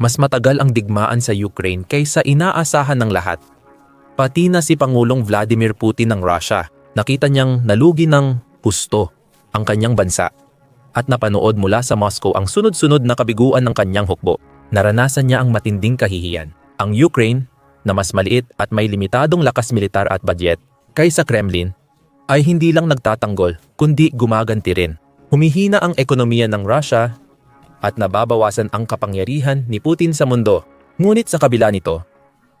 Mas matagal ang digmaan sa Ukraine kaysa inaasahan ng lahat. Pati na si Pangulong Vladimir Putin ng Russia, nakita niyang nalugi ng husto ang kanyang bansa at napanood mula sa Moscow ang sunod-sunod na kabiguan ng kanyang hukbo. Naranasan niya ang matinding kahihiyan. Ang Ukraine, na mas maliit at may limitadong lakas militar at budget kaysa Kremlin, ay hindi lang nagtatanggol kundi gumaganti rin. Humihina ang ekonomiya ng Russia at nababawasan ang kapangyarihan ni Putin sa mundo. Ngunit sa kabila nito,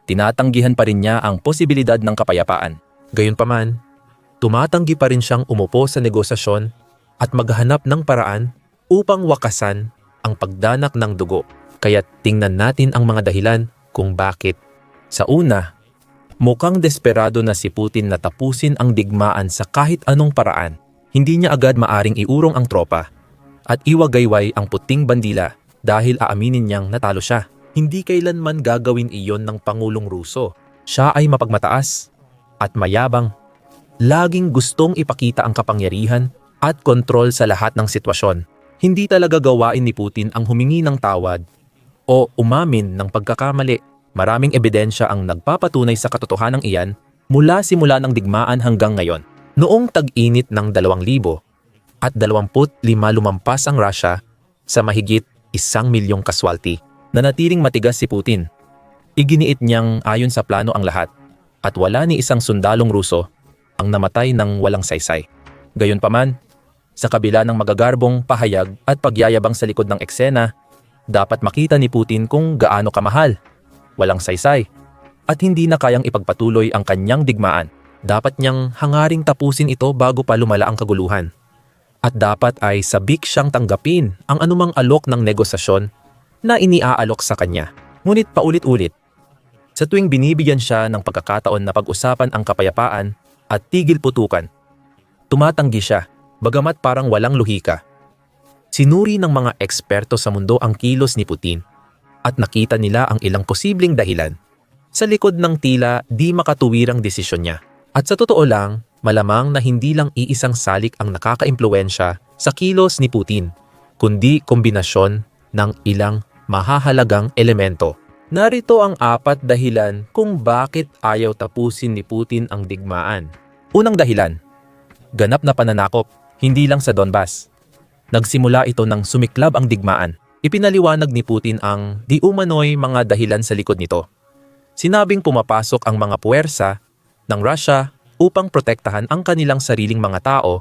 tinatanggihan pa rin niya ang posibilidad ng kapayapaan. Gayunpaman, tumatanggi pa rin siyang umupo sa negosasyon at maghanap ng paraan upang wakasan ang pagdanak ng dugo. Kaya tingnan natin ang mga dahilan kung bakit. Sa una, mukhang desperado na si Putin na tapusin ang digmaan sa kahit anong paraan. Hindi niya agad maaring iurong ang tropa at iwagayway ang puting bandila dahil aaminin niyang natalo siya. Hindi kailanman gagawin iyon ng Pangulong Ruso. Siya ay mapagmataas at mayabang. Laging gustong ipakita ang kapangyarihan at kontrol sa lahat ng sitwasyon. Hindi talaga gawain ni Putin ang humingi ng tawad o umamin ng pagkakamali. Maraming ebidensya ang nagpapatunay sa katotohanan iyan mula simula ng digmaan hanggang ngayon. Noong tag-init ng 2,000 at 25 lumampas ang Russia sa mahigit isang milyong kaswalti. Nanatiling matigas si Putin. Iginiit niyang ayon sa plano ang lahat at wala ni isang sundalong Ruso ang namatay ng walang saysay. Gayunpaman, sa kabila ng magagarbong pahayag at pagyayabang sa likod ng eksena, dapat makita ni Putin kung gaano kamahal, walang saysay, at hindi na kayang ipagpatuloy ang kanyang digmaan. Dapat niyang hangaring tapusin ito bago pa lumala ang kaguluhan. At dapat ay sabik siyang tanggapin ang anumang alok ng negosasyon na iniaalok sa kanya. Ngunit paulit-ulit, sa tuwing binibigyan siya ng pagkakataon na pag-usapan ang kapayapaan at tigil putukan, tumatanggi siya bagamat parang walang lohika. Sinuri ng mga eksperto sa mundo ang kilos ni Putin at nakita nila ang ilang posibleng dahilan sa likod ng tila di makatuwirang desisyon niya. At sa totoo lang, malamang na hindi lang iisang salik ang nakakaimpluensya sa kilos ni Putin, kundi kombinasyon ng ilang mahahalagang elemento. Narito ang apat dahilan kung bakit ayaw tapusin ni Putin ang digmaan. Unang dahilan, ganap na pananakop, hindi lang sa Donbas. Nagsimula ito nang sumiklab ang digmaan. Ipinaliwanag ni Putin ang di umano'y mga dahilan sa likod nito. Sinabing pumapasok ang mga puwersa ng Russia upang protektahan ang kanilang sariling mga tao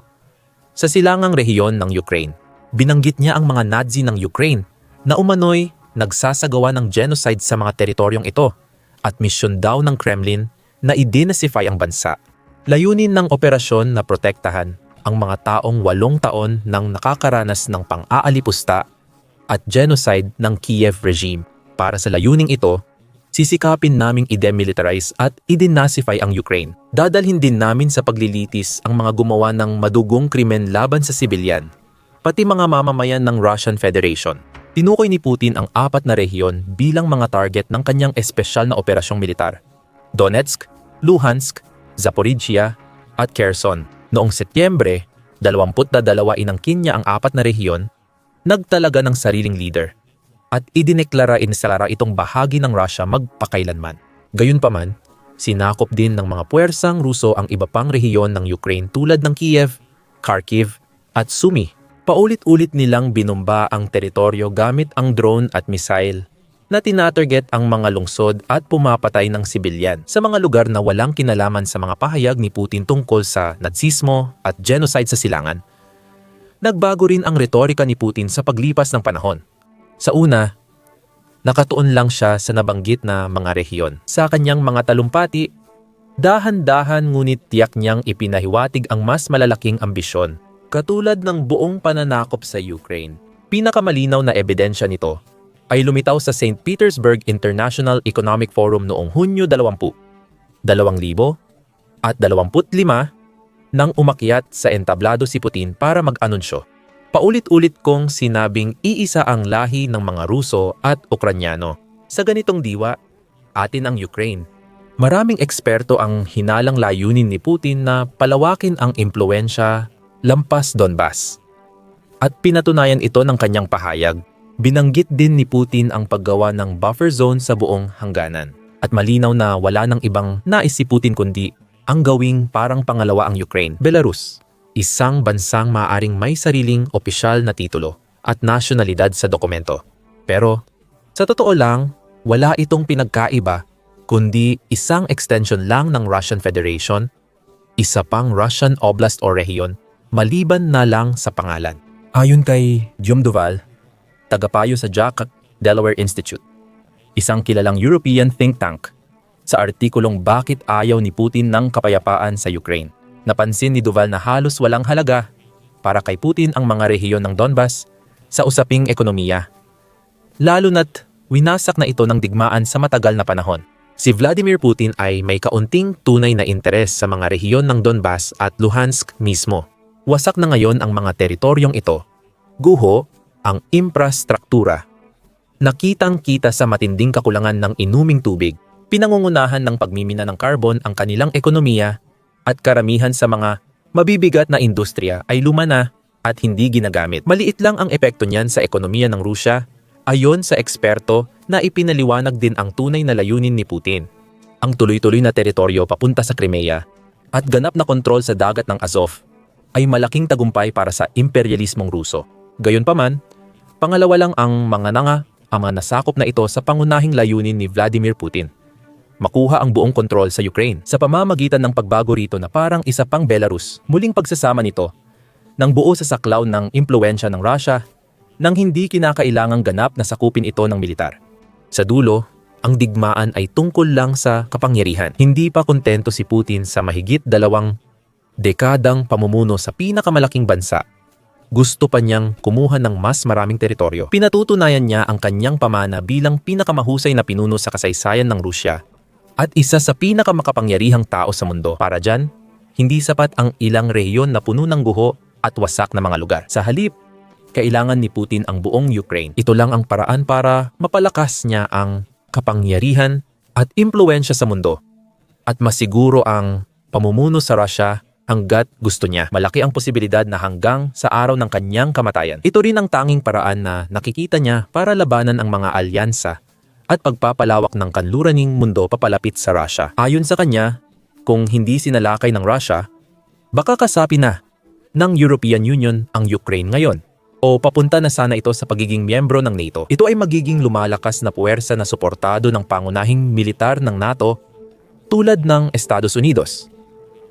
sa silangang rehiyon ng Ukraine. Binanggit niya ang mga Nazi ng Ukraine na umano'y nagsasagawa ng genocide sa mga teritoryong ito at misyon daw ng Kremlin na i-denazify ang bansa. Layunin ng operasyon na protektahan ang mga taong walong taon nang nakakaranas ng pang-aalipusta at genocide ng Kiev regime. Para sa layuning ito, sisikapin naming i-demilitarize at i-denazify ang Ukraine. Dadalhin din namin sa paglilitis ang mga gumawa ng madugong krimen laban sa sibilyan, pati mga mamamayan ng Russian Federation. Tinukoy ni Putin ang apat na rehiyon bilang mga target ng kanyang espesyal na operasyong militar. Donetsk, Luhansk, Zaporizhia, at Kherson. Noong Setyembre, 22 inangkin niya ang apat na rehiyon, nagtalaga ng sariling leader, at idineklara inisalara itong bahagi ng Russia magpakailanman. Gayunpaman, sinakop din ng mga puwersang Ruso ang iba pang rehiyon ng Ukraine tulad ng Kiev, Kharkiv, at Sumy. Paulit-ulit nilang binomba ang teritoryo gamit ang drone at missile na tinatarget ang mga lungsod at pumapatay ng sibilyan sa mga lugar na walang kinalaman sa mga pahayag ni Putin tungkol sa natsismo at genocide sa silangan. Nagbago rin ang retorika ni Putin sa paglipas ng panahon. Sa una, nakatuon lang siya sa nabanggit na mga rehiyon. Sa kanyang mga talumpati, dahan-dahan ngunit tiyak niyang ipinahiwatig ang mas malalaking ambisyon. Katulad ng buong pananakop sa Ukraine. Pinakamalinaw na ebidensya nito ay lumitaw sa St. Petersburg International Economic Forum noong Hunyo 20, 2000 at 25 nang umakyat sa entablado si Putin para mag-anunsyo. Paulit-ulit kong sinabing iisa ang lahi ng mga Ruso at Ukranyano. Sa ganitong diwa, atin ang Ukraine. Maraming eksperto ang hinalang layunin ni Putin na palawakin ang impluensya lampas Donbas. At pinatunayan ito ng kanyang pahayag Binanggit din ni Putin ang paggawa ng buffer zone sa buong hangganan. At malinaw na wala ng ibang nais si Putin kundi ang gawing parang pangalawa ang Ukraine, Belarus. Isang bansang maaring may sariling opisyal na titulo at nasyonalidad sa dokumento. Pero sa totoo lang, wala itong pinagkaiba kundi isang extension lang ng Russian Federation, isa pang Russian Oblast o rehiyon, maliban na lang sa pangalan. Ayon kay Jum Duval, tagapayo sa Jack Delaware Institute, isang kilalang European think tank, sa artikulong Bakit Ayaw ni Putin ng Kapayapaan sa Ukraine. Napansin ni Duval na halos walang halaga para kay Putin ang mga rehiyon ng Donbas sa usaping ekonomiya. Lalo na't winasak na ito ng digmaan sa matagal na panahon. Si Vladimir Putin ay may kaunting tunay na interes sa mga rehiyon ng Donbas at Luhansk mismo. Wasak na ngayon ang mga teritoryong ito. Guho ang infrastruktura. Nakitang-kita sa matinding kakulangan ng inuming tubig, pinangungunahan ng pagmimina ng carbon ang kanilang ekonomiya at karamihan sa mga mabibigat na industriya ay luma na at hindi ginagamit. Maliit lang ang epekto niyan sa ekonomiya ng Rusya ayon sa eksperto na ipinaliwanag din ang tunay na layunin ni Putin. Ang tuloy-tuloy na teritoryo papunta sa Crimea at ganap na kontrol sa dagat ng Azov ay malaking tagumpay para sa imperialismong Ruso. Gayunpaman, pangalawa lang ang mga nanga ang mga nasakop na ito sa pangunahing layunin ni Vladimir Putin. Makuha ang buong kontrol sa Ukraine sa pamamagitan ng pagbago rito na parang isa pang Belarus. Muling pagsasama nito ng buo sa saklaw ng impluensya ng Russia nang hindi kinakailangang ganap na sakupin ito ng militar. Sa dulo, ang digmaan ay tungkol lang sa kapangyarihan. Hindi pa kontento si Putin sa mahigit dalawang dekadang pamumuno sa pinakamalaking bansa. Gusto pa niyang kumuha ng mas maraming teritoryo. Pinatutunayan niya ang kanyang pamana bilang pinakamahusay na pinuno sa kasaysayan ng Rusya at isa sa pinakamakapangyarihang tao sa mundo. Para dyan, hindi sapat ang ilang rehiyon na puno ng guho at wasak na mga lugar. Sa halip, kailangan ni Putin ang buong Ukraine. Ito lang ang paraan para mapalakas niya ang kapangyarihan at impluensya sa mundo at masiguro ang pamumuno sa Russia hanggat gusto niya. Malaki ang posibilidad na hanggang sa araw ng kanyang kamatayan. Ito rin ang tanging paraan na nakikita niya para labanan ang mga alyansa at pagpapalawak ng kanluraning mundo papalapit sa Russia. Ayon sa kanya, kung hindi sinalakay ng Russia, baka kasapi na ng European Union ang Ukraine ngayon o papunta na sana ito sa pagiging miyembro ng NATO. Ito ay magiging lumalakas na puwersa na suportado ng pangunahing militar ng NATO tulad ng Estados Unidos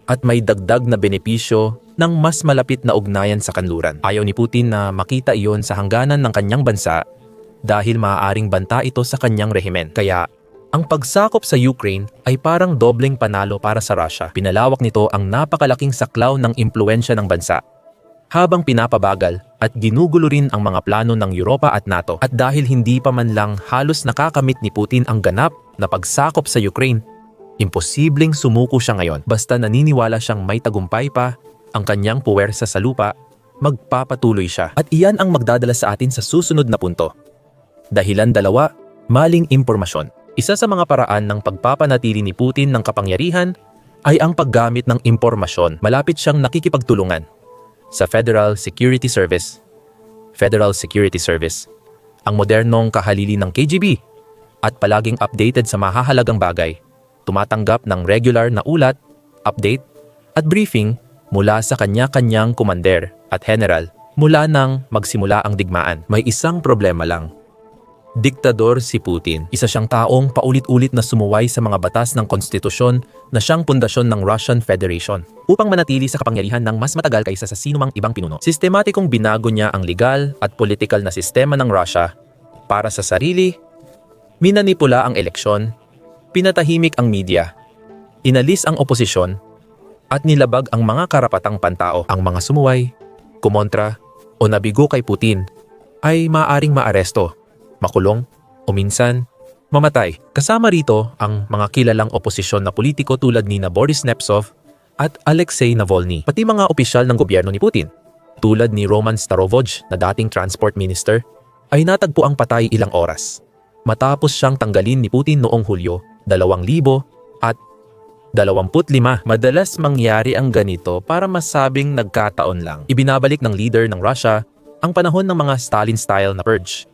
at may dagdag na benepisyo ng mas malapit na ugnayan sa kanluran. Ayaw ni Putin na makita iyon sa hangganan ng kanyang bansa dahil maaaring banta ito sa kanyang rehimen. Kaya ang pagsakop sa Ukraine ay parang dobleng panalo para sa Russia. Pinalawak nito ang napakalaking saklaw ng impluensya ng bansa habang pinapabagal at ginugulo rin ang mga plano ng Europa at NATO. At dahil hindi pa man lang halos nakakamit ni Putin ang ganap na pagsakop sa Ukraine, imposibleng sumuko siya ngayon. Basta naniniwala siyang may tagumpay pa ang kanyang puwersa sa lupa, magpapatuloy siya. At iyan ang magdadala sa atin sa susunod na punto. Dahilan dalawa, maling impormasyon. Isa sa mga paraan ng pagpapanatili ni Putin ng kapangyarihan ay ang paggamit ng impormasyon. Malapit siyang nakikipagtulungan sa Federal Security Service. Federal Security Service, ang modernong kahalili ng KGB at palaging updated sa mahahalagang bagay, tumatanggap ng regular na ulat, update at briefing mula sa kanya-kanyang commander at general mula nang magsimula ang digmaan. May isang problema lang. Diktador si Putin. Isa siyang taong paulit-ulit na sumuway sa mga batas ng konstitusyon na siyang pundasyon ng Russian Federation upang manatili sa kapangyarihan ng mas matagal kaysa sa sinumang ibang pinuno. Sistematikong binago niya ang legal at political na sistema ng Russia para sa sarili, minanipula ang eleksyon, pinatahimik ang media, inalis ang oposisyon, at nilabag ang mga karapatang pantao. Ang mga sumuway, kumontra, o nabigo kay Putin ay maaring maaresto makulong, o minsan, mamatay. Kasama rito ang mga kilalang oposisyon na politiko tulad ni na Boris Nemtsov at Alexei Navalny, pati mga opisyal ng gobyerno ni Putin, tulad ni Roman Starovoj na dating transport minister, ay natagpo ang patay ilang oras. Matapos siyang tanggalin ni Putin noong Hulyo 2000 at 25. Madalas mangyari ang ganito para masabing nagkataon lang. Ibinabalik ng leader ng Russia ang panahon ng mga Stalin-style na purge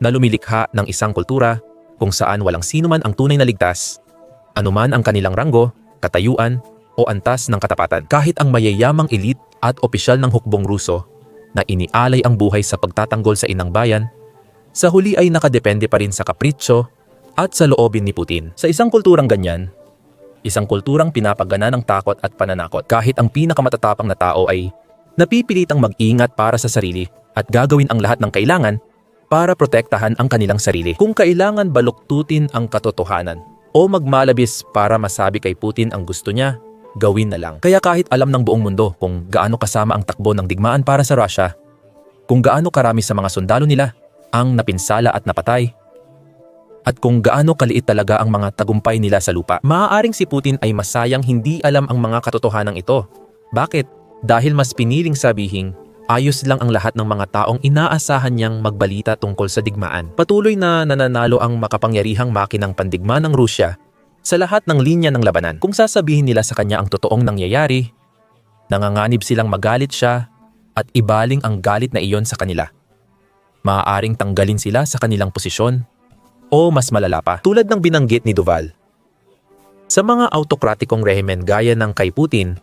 na lumilikha ng isang kultura kung saan walang sino man ang tunay na ligtas, anuman ang kanilang ranggo, katayuan, o antas ng katapatan. Kahit ang mayayamang elite at opisyal ng hukbong Ruso na inialay ang buhay sa pagtatanggol sa inang bayan, sa huli ay nakadepende pa rin sa kapritsyo at sa loobin ni Putin. Sa isang kulturang ganyan, isang kulturang pinapagana ng takot at pananakot kahit ang pinakamatatapang na tao ay napipilitang mag-ingat para sa sarili at gagawin ang lahat ng kailangan para protektahan ang kanilang sarili. Kung kailangan baluktutin ang katotohanan o magmalabis para masabi kay Putin ang gusto niya, gawin na lang. Kaya kahit alam ng buong mundo kung gaano kasama ang takbo ng digmaan para sa Russia, kung gaano karami sa mga sundalo nila ang napinsala at napatay, at kung gaano kaliit talaga ang mga tagumpay nila sa lupa, maaaring si Putin ay masayang hindi alam ang mga katotohanan ito. Bakit? Dahil mas piniling sabihin ayos lang ang lahat ng mga taong inaasahan niyang magbalita tungkol sa digmaan. Patuloy na nananalo ang makapangyarihang makinang pandigma ng Rusya sa lahat ng linya ng labanan. Kung sasabihin nila sa kanya ang totoong nangyayari, nanganganib silang magalit siya at ibaling ang galit na iyon sa kanila. Maaaring tanggalin sila sa kanilang posisyon o mas malala pa tulad ng binanggit ni Duval. Sa mga autokratikong rehimen gaya ng kay Putin,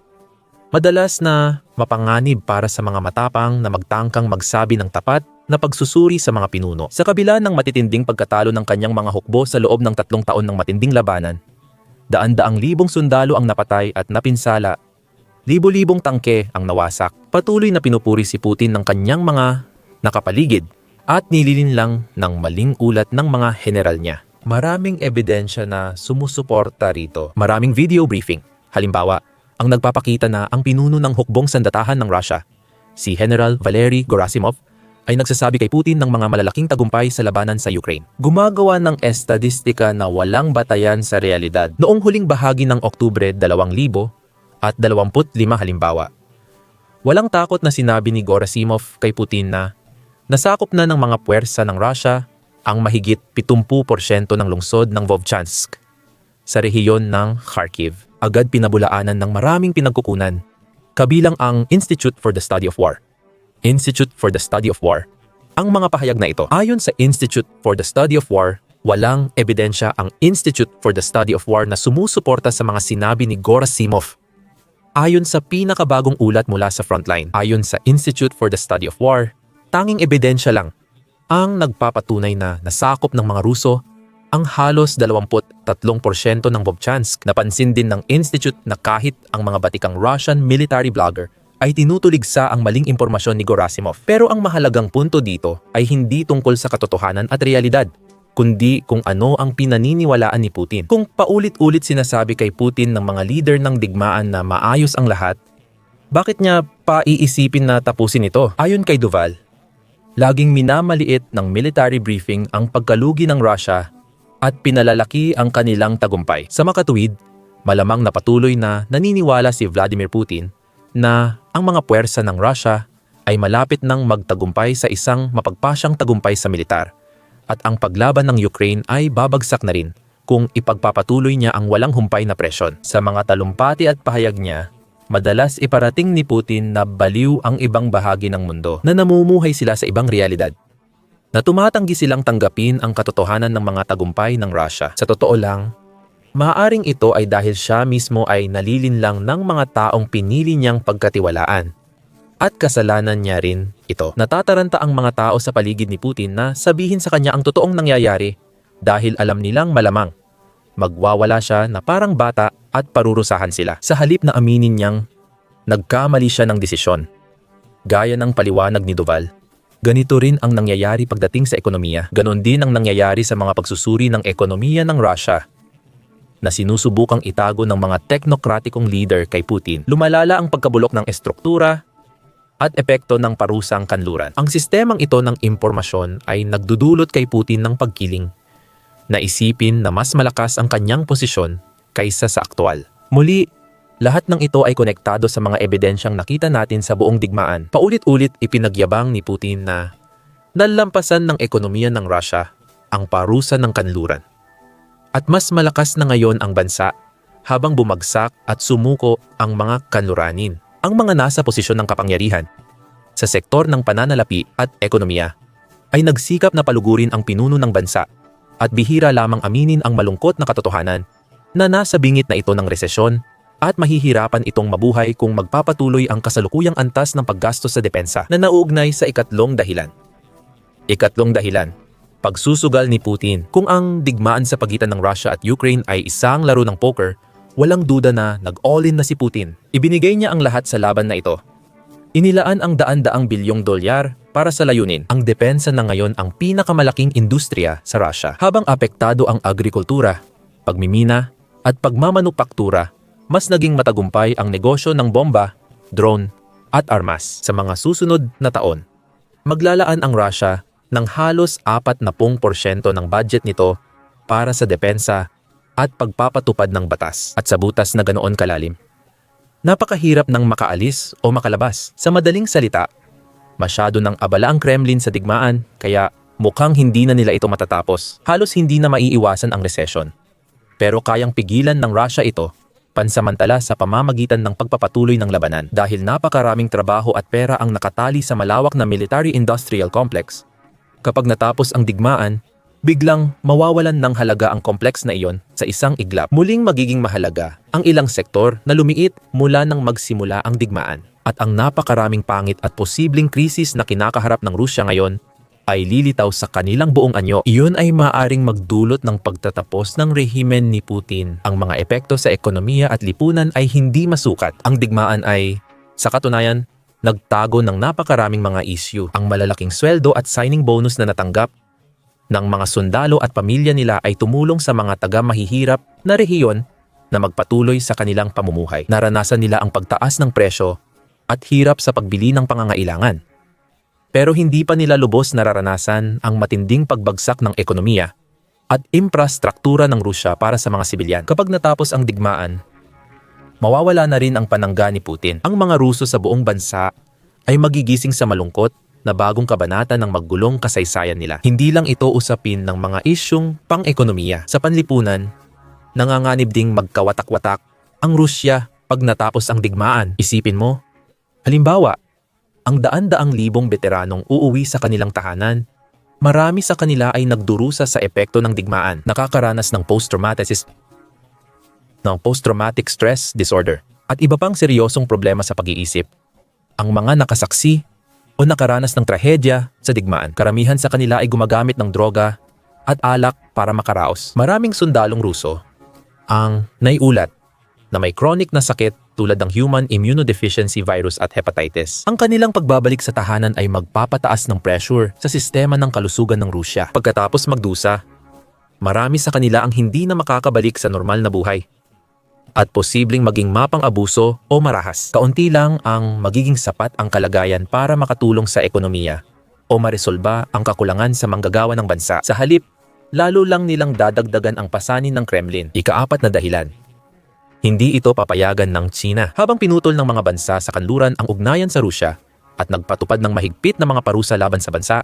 Madalas na mapanganib para sa mga matapang na magtangkang magsabi ng tapat na pagsusuri sa mga pinuno. Sa kabila ng matitinding pagkatalo ng kanyang mga hukbo sa loob ng tatlong taon ng matinding labanan, daan-daang libong sundalo ang napatay at napinsala, libo-libong tangke ang nawasak. Patuloy na pinupuri si Putin ng kanyang mga nakapaligid at nililin lang ng maling ulat ng mga general niya. Maraming ebidensya na sumusuporta rito. Maraming video briefing. Halimbawa, ang nagpapakita na ang pinuno ng hukbong sandatahan ng Russia, si General Valery Gerasimov, ay nagsasabi kay Putin ng mga malalaking tagumpay sa labanan sa Ukraine. Gumagawa ng estadistika na walang batayan sa realidad. Noong huling bahagi ng Oktubre 2000 at 25 halimbawa, walang takot na sinabi ni Gerasimov kay Putin na nasakop na ng mga puwersa ng Russia ang mahigit 70% ng lungsod ng Vovchansk sa rehiyon ng Kharkiv agad pinabulaanan ng maraming pinagkukunan, kabilang ang Institute for the Study of War. Institute for the Study of War. Ang mga pahayag na ito, ayon sa Institute for the Study of War, walang ebidensya ang Institute for the Study of War na sumusuporta sa mga sinabi ni Gerasimov. Ayon sa pinakabagong ulat mula sa Frontline, ayon sa Institute for the Study of War, tanging ebidensya lang ang nagpapatunay na nasakop ng mga Ruso ang halos 23% ng Vovchansk. Napansin din ng Institute na kahit ang mga batikang Russian military blogger ay tinutuligsa ang maling impormasyon ni Gerasimov. Pero ang mahalagang punto dito ay hindi tungkol sa katotohanan at realidad, kundi kung ano ang pinaniniwalaan ni Putin. Kung paulit-ulit sinasabi kay Putin ng mga leader ng digmaan na maayos ang lahat, bakit niya pa iisipin na tapusin ito? Ayon kay Duval, laging minamaliit ng military briefing ang pagkalugi ng Russia at pinalalaki ang kanilang tagumpay. Sa makatuwid, malamang na patuloy na naniniwala si Vladimir Putin na ang mga puwersa ng Russia ay malapit nang magtagumpay sa isang mapagpasyang tagumpay sa militar at ang paglaban ng Ukraine ay babagsak na rin kung ipagpapatuloy niya ang walang humpay na presyon. Sa mga talumpati at pahayag niya, madalas iparating ni Putin na baliw ang ibang bahagi ng mundo na namumuhay sila sa ibang realidad na tumatanggi silang tanggapin ang katotohanan ng mga tagumpay ng Russia. Sa totoo lang, maaaring ito ay dahil siya mismo ay nalilinlang ng mga taong pinili niyang pagkatiwalaan. At kasalanan niya rin ito. Natataranta ang mga tao sa paligid ni Putin na sabihin sa kanya ang totoong nangyayari dahil alam nilang malamang magwawala siya na parang bata at parurusahan sila. Sa halip na aminin niyang nagkamali siya ng desisyon. Gaya ng paliwanag ni Duval, Ganito rin ang nangyayari pagdating sa ekonomiya. Ganon din ang nangyayari sa mga pagsusuri ng ekonomiya ng Russia na sinusubukang itago ng mga teknokratikong leader kay Putin. Lumalala ang pagkabulok ng estruktura at epekto ng parusang kanluran. Ang sistemang ito ng impormasyon ay nagdudulot kay Putin ng pagkiling. Naisipin na mas malakas ang kanyang posisyon kaysa sa aktwal. Muli, lahat ng ito ay konektado sa mga ebidensyang nakita natin sa buong digmaan. Paulit-ulit ipinagyabang ni Putin na nalampasan ng ekonomiya ng Russia ang parusa ng kanluran. At mas malakas na ngayon ang bansa habang bumagsak at sumuko ang mga kanluranin, ang mga nasa posisyon ng kapangyarihan sa sektor ng pananalapi at ekonomiya ay nagsikap na palugurin ang pinuno ng bansa at bihira lamang aminin ang malungkot na katotohanan na nasa bingit na ito ng resesyon at mahihirapan itong mabuhay kung magpapatuloy ang kasalukuyang antas ng paggastos sa depensa na nauugnay sa ikatlong dahilan. Ikatlong dahilan, pagsusugal ni Putin. Kung ang digmaan sa pagitan ng Russia at Ukraine ay isang laro ng poker, walang duda na nag-all-in na si Putin. Ibinigay niya ang lahat sa laban na ito. Inilaan ang daan-daang bilyong dolyar para sa layunin. Ang depensa na ngayon ang pinakamalaking industriya sa Russia. Habang apektado ang agrikultura, pagmimina, at pagmamanupaktura, mas naging matagumpay ang negosyo ng bomba, drone, at armas sa mga susunod na taon. Maglalaan ang Russia ng halos 40% ng budget nito para sa depensa at pagpapatupad ng batas at sa butas na ganoon kalalim. Napakahirap ng makaalis o makalabas. Sa madaling salita, masyado nang abala ang Kremlin sa digmaan kaya mukhang hindi na nila ito matatapos. Halos hindi na maiiwasan ang recession. Pero kayang pigilan ng Russia ito pansamantala sa pamamagitan ng pagpapatuloy ng labanan dahil napakaraming trabaho at pera ang nakatali sa malawak na military-industrial complex. Kapag natapos ang digmaan, biglang mawawalan ng halaga ang kompleks na iyon sa isang iglap. Muling magiging mahalaga ang ilang sektor na lumiit mula nang magsimula ang digmaan at ang napakaraming pangit at posibleng krisis na kinakaharap ng Rusya ngayon ay lilitaw sa kanilang buong anyo. Iyon ay maaring magdulot ng pagtatapos ng rehimen ni Putin. Ang mga epekto sa ekonomiya at lipunan ay hindi masukat. Ang digmaan ay, sa katunayan, nagtago ng napakaraming mga issue. Ang malalaking sweldo at signing bonus na natanggap ng mga sundalo at pamilya nila ay tumulong sa mga taga-mahihirap na rehiyon na magpatuloy sa kanilang pamumuhay. Naranasan nila ang pagtaas ng presyo at hirap sa pagbili ng pangangailangan. Pero hindi pa nila lubos nararanasan ang matinding pagbagsak ng ekonomiya at infrastruktura ng Rusya para sa mga sibilyan. Kapag natapos ang digmaan, mawawala na rin ang panangga ni Putin. Ang mga Ruso sa buong bansa ay magigising sa malungkot na bagong kabanata ng maggulong kasaysayan nila. Hindi lang ito usapin ng mga isyong pang-ekonomiya. Sa panlipunan, nanganganib ding magkawatak-watak ang Rusya pag natapos ang digmaan. Isipin mo, halimbawa, ang daan-daang libong veteranong uuwi sa kanilang tahanan, marami sa kanila ay nagdurusa sa epekto ng digmaan, nakakaranas ng post-traumatic ng post-traumatic stress disorder at iba pang seryosong problema sa pag-iisip. Ang mga nakasaksi o nakaranas ng trahedya sa digmaan, karamihan sa kanila ay gumagamit ng droga at alak para makaraos. Maraming sundalong Ruso ang naiulat na may chronic na sakit tulad ng human immunodeficiency virus at hepatitis. Ang kanilang pagbabalik sa tahanan ay magpapataas ng pressure sa sistema ng kalusugan ng Rusya. Pagkatapos magdusa, marami sa kanila ang hindi na makakabalik sa normal na buhay at posibleng maging mapang abuso o marahas. Kaunti lang ang magiging sapat ang kalagayan para makatulong sa ekonomiya o maresolba ang kakulangan sa manggagawa ng bansa. Sa halip, lalo lang nilang dadagdagan ang pasanin ng Kremlin. Ikaapat na dahilan, hindi ito papayagan ng China. Habang pinutol ng mga bansa sa kanluran ang ugnayan sa Rusya at nagpatupad ng mahigpit na mga parusa laban sa bansa,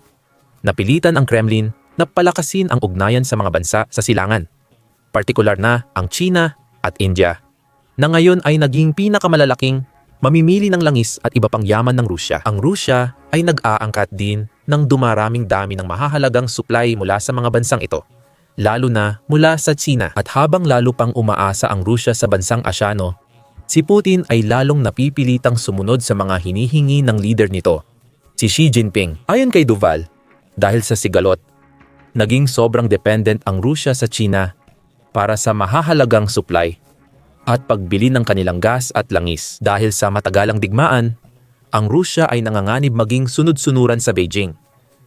napilitan ang Kremlin na palakasin ang ugnayan sa mga bansa sa silangan, partikular na ang China at India, na ngayon ay naging pinakamalalaking mamimili ng langis at iba pang yaman ng Rusya. Ang Rusya ay nag-aangkat din ng dumaraming dami ng mahahalagang supply mula sa mga bansang ito lalo na mula sa China at habang lalo pang umaasa ang Rusya sa bansang Asyano, si Putin ay lalong napipilitang sumunod sa mga hinihingi ng leader nito, si Xi Jinping. Ayon kay Duval, dahil sa sigalot, naging sobrang dependent ang Rusya sa China para sa mahahalagang supply at pagbili ng kanilang gas at langis. Dahil sa matagalang digmaan, ang Rusya ay nanganganib maging sunod-sunuran sa Beijing.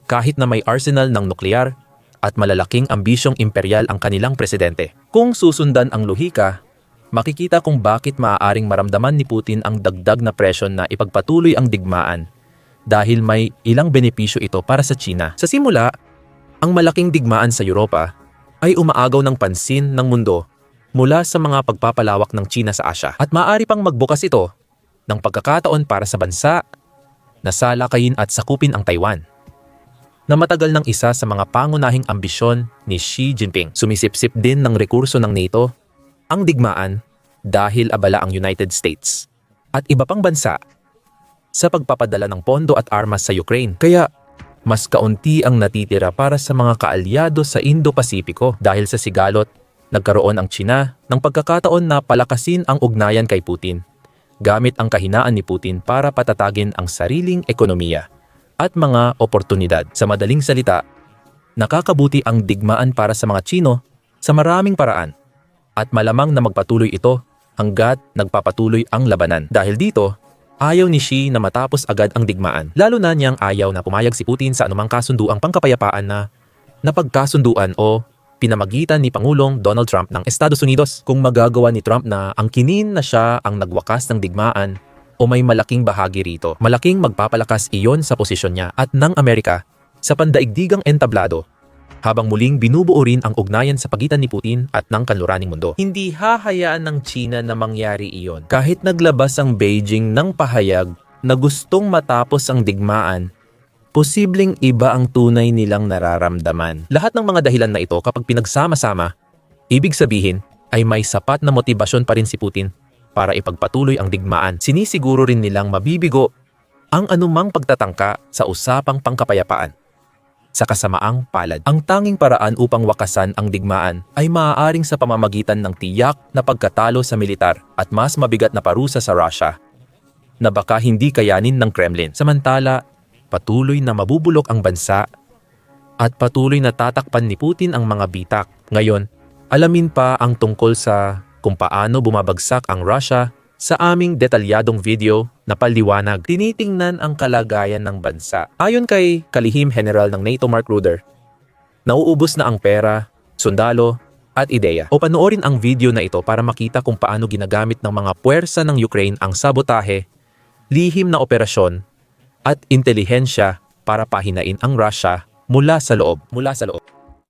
Kahit na may arsenal ng nuklear at malalaking ambisyong imperial ang kanilang presidente. Kung susundan ang lohika, makikita kung bakit maaaring maramdaman ni Putin ang dagdag na presyon na ipagpatuloy ang digmaan dahil may ilang benepisyo ito para sa China. Sa simula, ang malaking digmaan sa Europa ay umaagaw ng pansin ng mundo mula sa mga pagpapalawak ng China sa Asya at maaari pang magbukas ito ng pagkakataon para sa bansa na salakayin at sakupin ang Taiwan na matagal ng isa sa mga pangunahing ambisyon ni Xi Jinping. Sumisipsip din ng rekurso ng NATO ang digmaan dahil abala ang United States at iba pang bansa sa pagpapadala ng pondo at armas sa Ukraine. Kaya mas kaunti ang natitira para sa mga kaalyado sa Indo-Pasipiko dahil sa sigalot, nagkaroon ang China ng pagkakataon na palakasin ang ugnayan kay Putin gamit ang kahinaan ni Putin para patatagin ang sariling ekonomiya at mga oportunidad. Sa madaling salita, nakakabuti ang digmaan para sa mga Chino sa maraming paraan at malamang na magpatuloy ito hanggat nagpapatuloy ang labanan. Dahil dito, ayaw ni Xi na matapos agad ang digmaan. Lalo na niyang ayaw na pumayag si Putin sa anumang kasunduang pangkapayapaan na napagkasunduan o pinamagitan ni Pangulong Donald Trump ng Estados Unidos. Kung magagawa ni Trump na angkinin na siya ang nagwakas ng digmaan o may malaking bahagi rito, malaking magpapalakas iyon sa posisyon niya at ng Amerika sa pandaigdigang entablado habang muling binubuo rin ang ugnayan sa pagitan ni Putin at ng kanluraning mundo. Hindi hahayaan ng China na mangyari iyon. Kahit naglabas ang Beijing ng pahayag na gustong matapos ang digmaan, posibleng iba ang tunay nilang nararamdaman. Lahat ng mga dahilan na ito kapag pinagsama-sama, ibig sabihin ay may sapat na motibasyon pa rin si Putin para ipagpatuloy ang digmaan. Sinisiguro rin nilang mabibigo ang anumang pagtatangka sa usapang pangkapayapaan sa kasamaang palad. Ang tanging paraan upang wakasan ang digmaan ay maaaring sa pamamagitan ng tiyak na pagkatalo sa militar at mas mabigat na parusa sa Russia na baka hindi kayanin ng Kremlin. Samantala, patuloy na mabubulok ang bansa at patuloy na tatakpan ni Putin ang mga bitak. Ngayon, alamin pa ang tungkol sa kung paano bumabagsak ang Russia sa aming detalyadong video na paliwanag, tinitingnan ang kalagayan ng bansa. Ayon kay kalihim general ng NATO Mark Ruder, nauubos na ang pera, sundalo, at ideya. O panoorin ang video na ito para makita kung paano ginagamit ng mga puwersa ng Ukraine ang sabotahe, lihim na operasyon, at intelihensya para pahinain ang Russia mula sa loob. Mula sa loob.